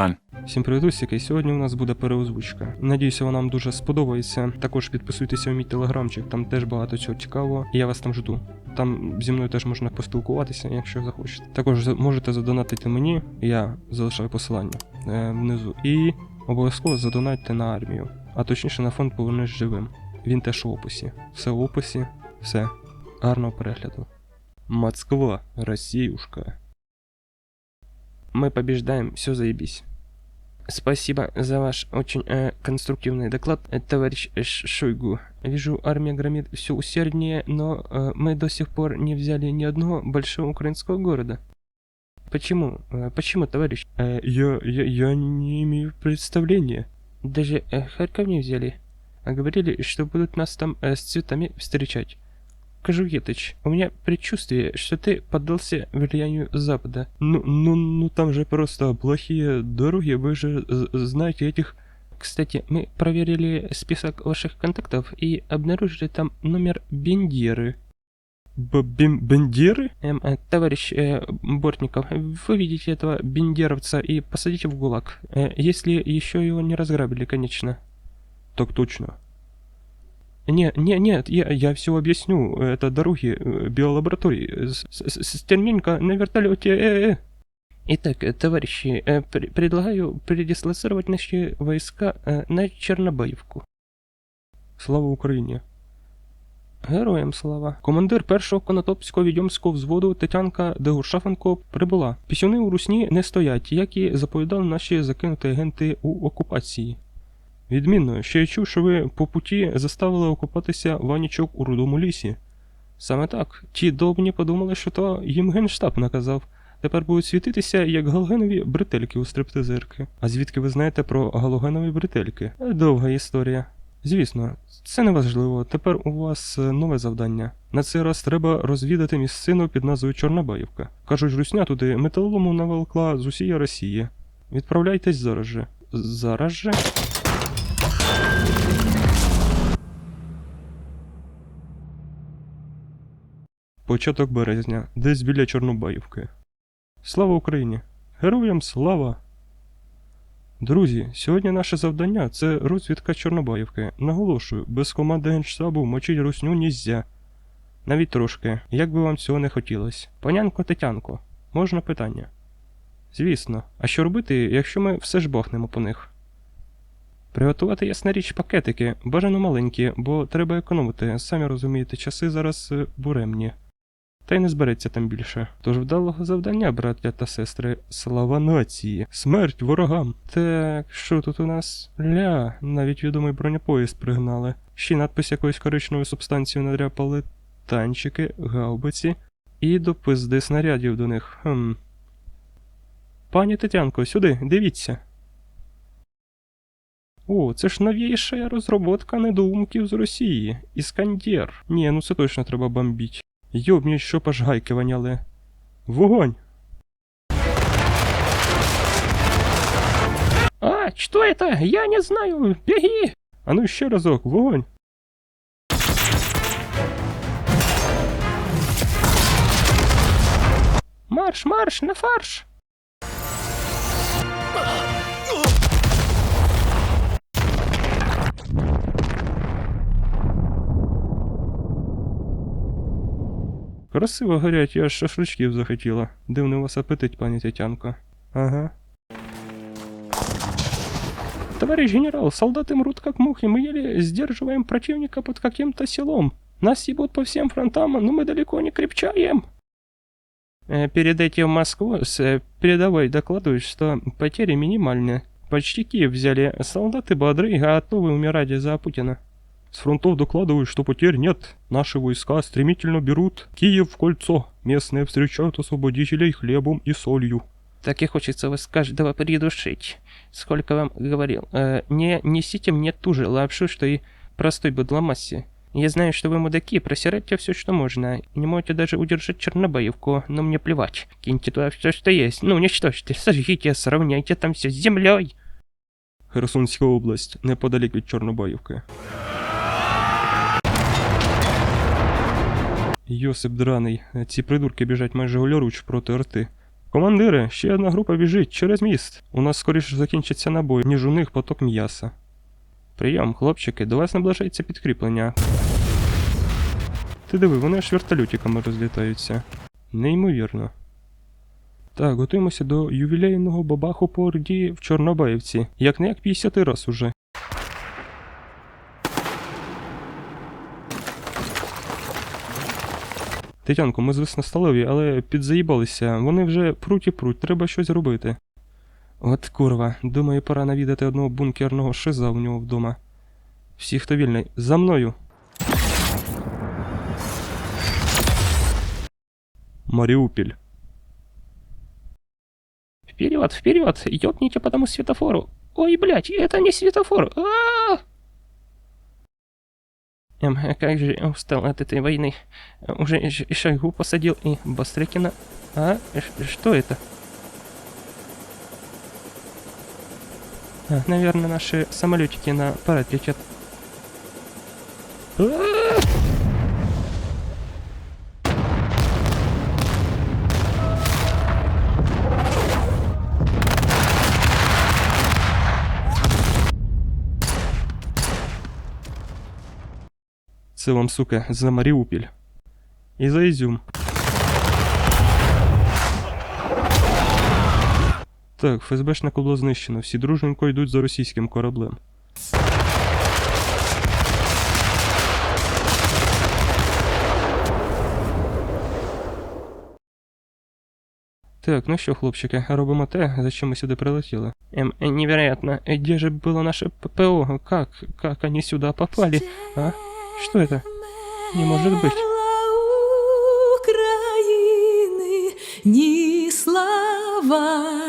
Run. Всім привіт, усіки. Сьогодні у нас буде переозвучка. Надіюся, вона вам дуже сподобається. Також підписуйтеся в мій телеграмчик, там теж багато чого цікавого, і я вас там жду. Там зі мною теж можна поспілкуватися, якщо захочете. Також можете задонатити мені, я залишаю посилання е, внизу. І обов'язково задонатьте на армію, а точніше на фонд Повернись живим. Він теж в описі. Все в описі, все. Гарного перегляду. Москва, Россиюшка. Мы побеждаем, все заебись. Спасибо за ваш очень э, конструктивный доклад, э, товарищ Шойгу. Вижу, армия громит все усерднее, но э, мы до сих пор не взяли ни одного большого украинского города. Почему? Э, почему, товарищ? Э, я, я, я не имею представления. Даже э, Харьков не взяли. А говорили, что будут нас там э, с цветами встречать. Кожуетыч, у меня предчувствие, что ты поддался влиянию Запада. Ну, ну, ну там же просто плохие дороги, вы же знаете этих... Кстати, мы проверили список ваших контактов и обнаружили там номер Бендеры. Бендеры? Эм, э, товарищ э, Бортников, вы видите этого бендеровца и посадите в ГУЛАГ. Э, если еще его не разграбили, конечно. Так точно. Не, не, нет, я, я все объясню. Это дороги э, биолаборатории. С, с, с- Стерненько на вертолете. Э, э. Итак, э, товарищи, э, пр- предлагаю передислоцировать наши войска э, на Чернобаевку. Слава Україні. Героям слава. Командир першого конотопського відьомського взводу Тетянка Дегуршафенко прибула. Пісюни у русні не стоять, як і заповідали наші закинуті агенти у окупації. Відмінно, ще я чув, що ви по путі заставили окупатися ванічок у рудому лісі. Саме так, ті довбні подумали, що то їм генштаб наказав. Тепер будуть світитися, як галогенові бретельки у стриптизерки. А звідки ви знаєте про галогенові бретельки? Довга історія. Звісно, це не важливо. Тепер у вас е, нове завдання. На цей раз треба розвідати місцину під назвою Чорнобаївка. Кажуть, русня туди металолому наволкла з усієї Росії. Відправляйтесь зараз же. Зараз же? Початок березня, десь біля Чорнобаївки. Слава Україні! Героям слава! Друзі, сьогодні наше завдання це розвідка Чорнобаївки. Наголошую, без команди генштабу мочить русню нізя. Навіть трошки, як би вам цього не хотілося. Панянко Тетянко, можна питання? Звісно, а що робити, якщо ми все ж бахнемо по них? Приготувати ясна річ пакетики, бажано маленькі, бо треба економити, самі розумієте, часи зараз е, буремні. Та й не збереться там більше. Тож вдалого завдання, браття та сестри, слава нації, смерть ворогам. Так, що тут у нас? Ля, навіть відомий бронепоїзд пригнали. Ще й надпис якоїсь коричневої субстанції надряпали, танчики, гаубиці і до пизди снарядів до них. Хм. Пані Тетянко, сюди, дивіться. О, це ж новіша розроботка недоумків з Росії. Іскандер. Ні, ну це точно треба бомбіть. Йобні, щоб аж гайки воняли. Вогонь! А, что это? Я не знаю. Беги! А ну ще разок, вогонь! Марш, марш, на фарш! Красиво горять, я аж шашличків захотіла. Дивний у вас апетит, пані Тетянко. Ага. Товарищ генерал, солдаты мрут как мухи, мы еле сдерживаем противника под каким-то селом. Нас ебут по всем фронтам, но мы далеко не крепчаем. Э, Передайте в Москву с э, передовой докладывают, что потери минимальны. Почти Киев взяли, солдаты бодры и готовы умирать за Путина. С фронтов докладывают, что потерь нет. Наши войска стремительно берут Киев в кольцо. Местные встречают освободителей хлебом и солью. Так и хочется вас каждого придушить. Сколько вам говорил. Э, не несите мне ту же лапшу, что и простой быдломассе. Я знаю, что вы мудаки, просирайте все, что можно. И не можете даже удержать Чернобаевку, но мне плевать. Киньте туда все, что есть. Ну, уничтожьте, сожгите, сравняйте там все с землей. Херсонська область, неподалік від Чорнобаївки. Йосип драний, ці придурки біжать майже голіруч проти арти. Командири, ще одна група біжить через міст. У нас скоріше закінчиться набої, ніж у них поток м'яса. Прийом, хлопчики, до вас наближається підкріплення. Ти диви, вони аж вертольотиками розлітаються. Неймовірно. Так, готуємося до ювілейного бабаху по орді в Чорнобаївці. Як не як 50 раз уже. Тетянко, ми звісно сталеві, але підзаїбалися. Вони вже пруть і пруть, треба щось робити. От курва, думаю, пора навідати одного бункерного шиза у нього вдома. Всі, хто вільний, за мною. Маріупіль. Вперед, вперед, ёбните по тому светофору. Ой, блядь, это не светофор. а Эм, а как же устал от этой войны. Уже Шойгу посадил и Бастрыкина. А? Ш- Что это? А, наверное, наши самолетики на парад летят. А! Це вам, сука, за Маріупіль. І за Ізюм. Так, ФСБшника було знищено. Всі дружненько йдуть за російським кораблем. Так, ну що, хлопчики, робимо те, за що ми сюди прилетіли. Эм, э, невероятно. Э, Где же было наше ППО? Как? Как они сюда попали? А? Что это? Не может быть. Украины, ни слава,